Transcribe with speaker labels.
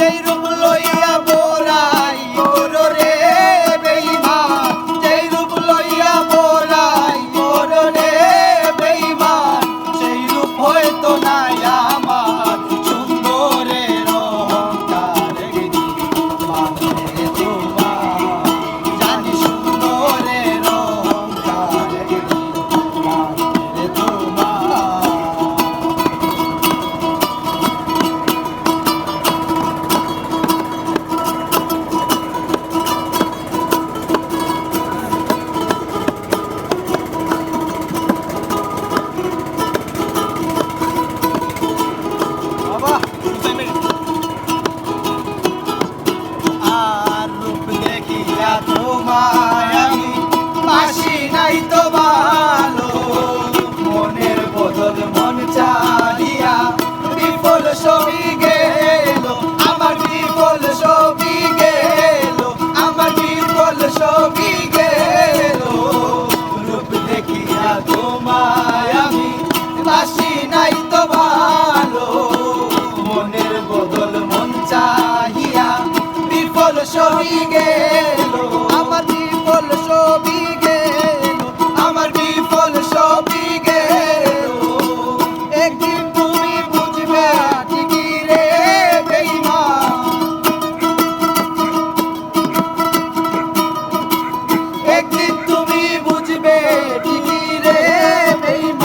Speaker 1: যেই রূপ লইয়া বোরাই মোর রে বেইমান যেই রূপ লইয়া বোরাই মোর রে বেইমান সেই রূপ হয়তো নাই আমার, সুন্দরের অহংকার তোমায় আমি বাসি নাই তো ভাই